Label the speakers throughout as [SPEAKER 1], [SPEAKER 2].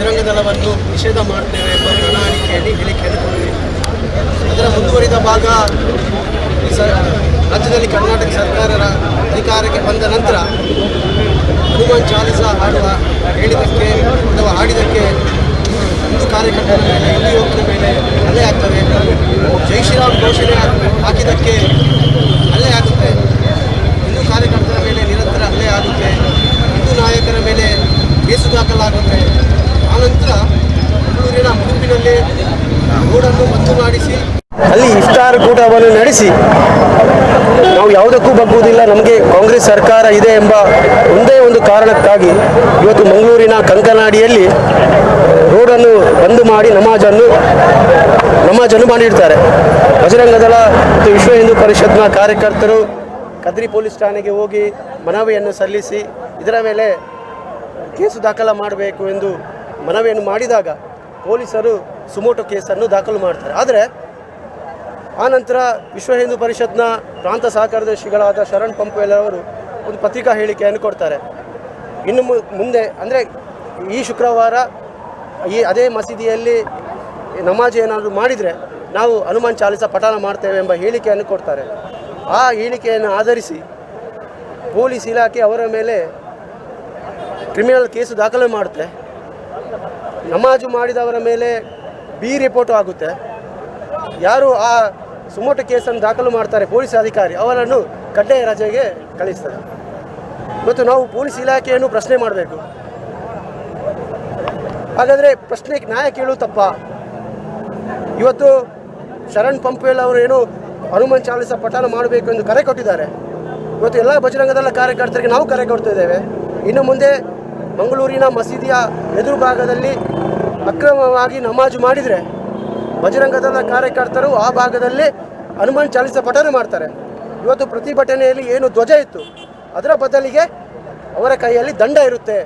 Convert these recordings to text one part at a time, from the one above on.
[SPEAKER 1] ಬಜರಂಗ ದಳವನ್ನು ನಿಷೇಧ ಮಾಡ್ತೇವೆ ಎಂಬ ಪ್ರಣಾಳಿಕೆಯಲ್ಲಿ ಹೇಳಿಕೆಯನ್ನು ಅದರ ಮುಂದುವರಿದ ಭಾಗ ರಾಜ್ಯದಲ್ಲಿ ಕರ್ನಾಟಕ ಸರ್ಕಾರ ಅಧಿಕಾರಕ್ಕೆ ಬಂದ ನಂತರ ಹನುಮಾನ್ ಚಾಲಿಸ ಹಾಡುವ ಹೇಳಿದಕ್ಕೆ ಅಥವಾ ಹಾಡಿದಕ್ಕೆ ಕಾರ್ಯಕರ್ತರ ಮೇಲೆ, ಹಿಂದೂ ಯುವಕರ ಮೇಲೆ ಹಲ್ಲೆ ಆಗ್ತವೆ ಜೈ ಘೋಷಣೆ ಹಾಕಿದ್ದಕ್ಕೆ ಹಲ್ಲೆ ಆಗುತ್ತೆ. ಹಿಂದೂ ಕಾರ್ಯಕರ್ತರ ಮೇಲೆ ನಿರಂತರ ಹಲ್ಲೆ ಆಗುತ್ತೆ. ಹಿಂದೂ ನಾಯಕರ ಮೇಲೆ ಕೇಸು ದಾಖಲಾಗುತ್ತೆ. ಆನಂತರ ಬೆಂಗಳೂರಿನ ಮುಡುಪಿನಲ್ಲಿ ರೋಡನ್ನು ಬಂದು ಮಾಡಿಸಿ. ಅಲ್ಲಿ ಇಫ್ತಾರ್ ಕೂಟವನ್ನು ನಡೆಸಿ. ನಾವು ಯಾವುದಕ್ಕೂ ಬಗ್ಗುವುದಿಲ್ಲ. ನಮಗೆ ಕಾಂಗ್ರೆಸ್ ಸರ್ಕಾರ ಇದೆ ಎಂಬ ಒಂದೇ ಒಂದು ಕಾರಣಕ್ಕಾಗಿ ಇವತ್ತು ಮಂಗಳೂರಿನ ಕಂಕನಾಡಿಯಲ್ಲಿ ರೋಡನ್ನು ಬಂದ್ ಮಾಡಿ ನಮಾಜನ್ನು ನಮಾಜನ್ನು ಮಾಡಿರ್ತಾರೆ. ಬಜರಂಗ ದಳ ಮತ್ತು ವಿಶ್ವ ಹಿಂದೂ ಪರಿಷತ್ನ ಕಾರ್ಯಕರ್ತರು ಕದ್ರಿ ಪೊಲೀಸ್ ಠಾಣೆಗೆ ಹೋಗಿ ಮನವಿಯನ್ನು ಸಲ್ಲಿಸಿ ಇದರ ಮೇಲೆ ಕೇಸು ದಾಖಲ ಮಾಡಬೇಕು ಎಂದು ಮನವಿಯನ್ನು ಮಾಡಿದಾಗ ಪೊಲೀಸರು ಸುಮೋಟೋ ಕೇಸನ್ನು ದಾಖಲು ಮಾಡ್ತಾರೆ. ಆದರೆ ಆನಂತರ ವಿಶ್ವ ಹಿಂದೂ ಪರಿಷತ್ನ ಪ್ರಾಂತ ಸಹಕಾರದರ್ಶಿಗಳಾದ ಶರಣ್ ಪಂಪೇಲ್ ಅವರು ಒಂದು ಪತ್ರಿಕಾ ಹೇಳಿಕೆಯನ್ನು ಕೊಡ್ತಾರೆ. ಇನ್ನು ಮುಂದೆ ಅಂದರೆ ಈ ಶುಕ್ರವಾರ ಈ ಅದೇ ಮಸೀದಿಯಲ್ಲಿ ನಮಾಜ್ ಏನಾದರೂ ಮಾಡಿದರೆ ನಾವು ಹನುಮಾನ್ ಚಾಲಿಸ ಪಠಾಣ ಮಾಡ್ತೇವೆ ಎಂಬ ಹೇಳಿಕೆಯನ್ನು ಕೊಡ್ತಾರೆ. ಆ ಹೇಳಿಕೆಯನ್ನು ಆಧರಿಸಿ ಪೊಲೀಸ್ ಇಲಾಖೆ ಅವರ ಮೇಲೆ ಕ್ರಿಮಿನಲ್ ಕೇಸು ದಾಖಲೆ ಮಾಡುತ್ತೆ. ನಮಾಜು ಮಾಡಿದವರ ಮೇಲೆ ಬಿ ರಿಪೋರ್ಟು ಆಗುತ್ತೆ. ಯಾರು ಆ ಸುಮೋಟ ಕೇಸನ್ನು ದಾಖಲು ಮಾಡ್ತಾರೆ ಪೊಲೀಸ್ ಅಧಿಕಾರಿ, ಅವರನ್ನು ಕಡ್ಡಾಯ ರಜೆಗೆ ಕಳಿಸ್ತಾರೆ ಮತ್ತು ನಾವು ಪೊಲೀಸ್ ಇಲಾಖೆಯನ್ನು ಪ್ರಶ್ನೆ ಮಾಡಬೇಕು. ಹಾಗಾದರೆ ಪ್ರಶ್ನೆ ನ್ಯಾಯ ಕೇಳು ತಪ್ಪ. ಇವತ್ತು ಶರಣ್ ಪಂಪೇಲ್ ಅವರು ಏನು ಹನುಮಾನ್ ಚಾಲಿಸ ಪಠಾಣ ಮಾಡಬೇಕು ಎಂದು ಕರೆ ಕೊಟ್ಟಿದ್ದಾರೆ. ಇವತ್ತು ಎಲ್ಲ ಬಜರಂಗದಲ್ಲ ಕಾರ್ಯಕರ್ತರಿಗೆ ನಾವು ಕರೆ ಕೊಡ್ತಾ ಇದ್ದೇವೆ. ಇನ್ನು ಮುಂದೆ ಮಂಗಳೂರಿನ ಮಸೀದಿಯ ಎದುರು ಭಾಗದಲ್ಲಿ ಅಕ್ರಮವಾಗಿ ನಮಾಜು ಮಾಡಿದರೆ ಬಜರಂಗದಳ ಕಾರ್ಯಕರ್ತರು ಆ ಭಾಗದಲ್ಲಿ ಹನುಮಾನ್ ಚಾಲಿಸ ಪಠನೆ ಮಾಡ್ತಾರೆ. ಇವತ್ತು ಪ್ರತಿಭಟನೆಯಲ್ಲಿ ಏನು ಧ್ವಜ ಇತ್ತು, ಅದರ ಬದಲಿಗೆ ಅವರ ಕೈಯಲ್ಲಿ ದಂಡ ಇರುತ್ತೆ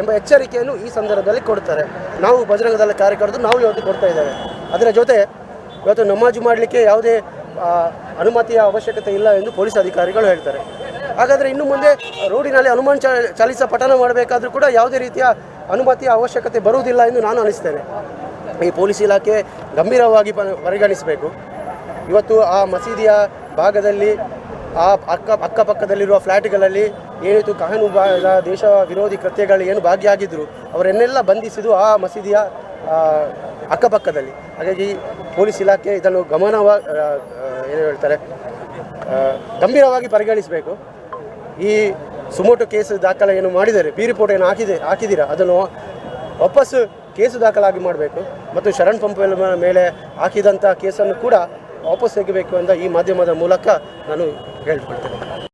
[SPEAKER 1] ಎಂಬ ಎಚ್ಚರಿಕೆಯನ್ನು ಈ ಸಂದರ್ಭದಲ್ಲಿ ಕೊಡ್ತಾರೆ. ನಾವು ಬಜರಂಗದಳ ಕಾರ್ಯಕರ್ತರು, ನಾವು ಇವತ್ತು ಕೊಡ್ತಾ ಇದ್ದೇವೆ. ಅದರ ಜೊತೆ ಇವತ್ತು ನಮಾಜು ಮಾಡಲಿಕ್ಕೆ ಯಾವುದೇ ಅನುಮತಿಯ ಅವಶ್ಯಕತೆ ಇಲ್ಲ ಎಂದು ಪೊಲೀಸ್ ಅಧಿಕಾರಿಗಳು ಹೇಳ್ತಾರೆ. ಹಾಗಾದರೆ ಇನ್ನು ಮುಂದೆ ರೋಡಿನಲ್ಲಿ ಹನುಮಾನ್ ಚಾಲಿಸ ಪಠಣ ಮಾಡಬೇಕಾದ್ರೂ ಕೂಡ ಯಾವುದೇ ರೀತಿಯ ಅನುಮತಿಯ ಅವಶ್ಯಕತೆ ಬರುವುದಿಲ್ಲ ಎಂದು ನಾನು ಅನಿಸ್ತೇನೆ. ಈ ಪೊಲೀಸ್ ಇಲಾಖೆ ಗಂಭೀರವಾಗಿ ಪರಿಗಣಿಸಬೇಕು. ಇವತ್ತು ಆ ಮಸೀದಿಯ ಭಾಗದಲ್ಲಿ, ಆ ಅಕ್ಕ, ಅಕ್ಕಪಕ್ಕದಲ್ಲಿರುವ ಫ್ಲ್ಯಾಟ್ಗಳಲ್ಲಿ ಏನಿತ್ತು ಕಾನೂನು ದೇಶ ವಿರೋಧಿ ಕೃತ್ಯಗಳು ಏನು ಭಾಗಿಯಾಗಿದ್ದರು ಅವರನ್ನೆಲ್ಲ ಬಂಧಿಸಿದ್ದು ಆ ಮಸೀದಿಯ ಅಕ್ಕಪಕ್ಕದಲ್ಲಿ. ಹಾಗಾಗಿ ಪೊಲೀಸ್ ಇಲಾಖೆ ಇದನ್ನು ಗಮನವ ಏನು ಹೇಳ್ತಾರೆ ಗಂಭೀರವಾಗಿ ಪರಿಗಣಿಸಬೇಕು. ಈ ಸುಮೋಟು ಕೇಸು ದಾಖಲೆ ಏನು ಮಾಡಿದ್ದಾರೆ ಬಿ ರಿಪೋರ್ಟ್ ಏನು ಹಾಕಿದೆ ಹಾಕಿದ್ದೀರಾ ಅದನ್ನು ವಾಪಸ್ಸು ಕೇಸು ದಾಖಲಾಗಿ ಮಾಡಬೇಕು ಮತ್ತು ಶರಣ್ ಪಂಪ್ ಮೇಲೆ ಹಾಕಿದಂಥ ಕೇಸನ್ನು ಕೂಡ ವಾಪಸ್ ತೆಗಿಬೇಕು ಅಂತ ಈ ಮಾಧ್ಯಮದ ಮೂಲಕ ನಾನು ಹೇಳ್ಕೊಳ್ತೇನೆ.